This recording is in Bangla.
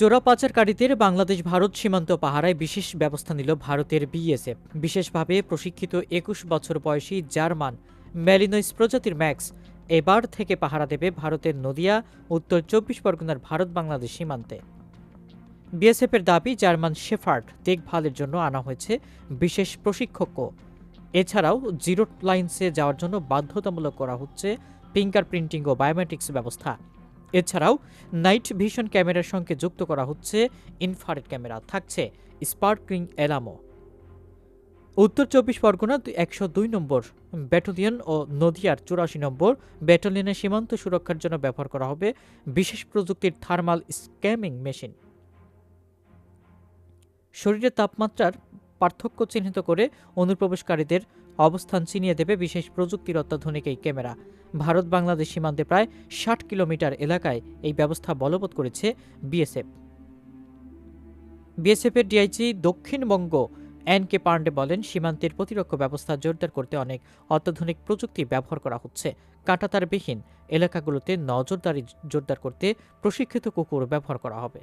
চোরা পাচারকারীদের বাংলাদেশ ভারত সীমান্ত পাহারায় বিশেষ ব্যবস্থা নিল ভারতের বিএসএফ। বিশেষভাবে প্রশিক্ষিত একুশ বছর বয়সী জার্মান ম্যালিনইস প্রজাতির ম্যাক্স এবার থেকে পাহারা দেবে ভারতের নদিয়া, উত্তর চব্বিশ পরগনার ভারত বাংলাদেশ সীমান্তে। বিএসএফের দাবি, জার্মান শেফার্ড দেখভালের জন্য আনা হয়েছে বিশেষ প্রশিক্ষকও এছাড়াও জিরো লাইন্সে যাওয়ার জন্য বাধ্যতামূলক করা হচ্ছে ফিঙ্গার প্রিন্টিং ও বায়োমেট্রিক্স ব্যবস্থা। এছাড়াও, নাইট ভিশন ক্যামেরার সঙ্গে যুক্ত করা হচ্ছে ইনফ্রারেড ক্যামেরা, থাকছে স্পার্কলিং এলামো উত্তর চব্বিশ পরগনা একশো দুই নম্বর ব্যাটালিয়ন ও নদিয়ার চুরাশি নম্বর ব্যাটালিয়নের সীমান্ত সুরক্ষার জন্য ব্যবহার করা হবে বিশেষ প্রযুক্তির থার্মাল স্ক্যামিং মেশিন। শরীরের তাপমাত্রার পার্থক্য চিহ্নিত করে অনুপ্রবেশকারীদের অবস্থান চিনিয়ে দেবে বিশেষ প্রযুক্তির অত্যাধুনিক এই ক্যামেরা। ভারত বাংলাদেশ সীমান্তে প্রায় ষাট কিলোমিটার এলাকায় এই ব্যবস্থা বলবৎ করেছে বিএসএফ। বিএসএফের DIG Dakshinbanga N K Pandey বলেন, সীমান্তের প্রতিরক্ষা ব্যবস্থা জোরদার করতে অনেক অত্যাধুনিক প্রযুক্তি ব্যবহার করা হচ্ছে। কাঁটাতারবিহীন এলাকাগুলোতে নজরদারি জোরদার করতে প্রশিক্ষিত কুকুর ব্যবহার করা হবে।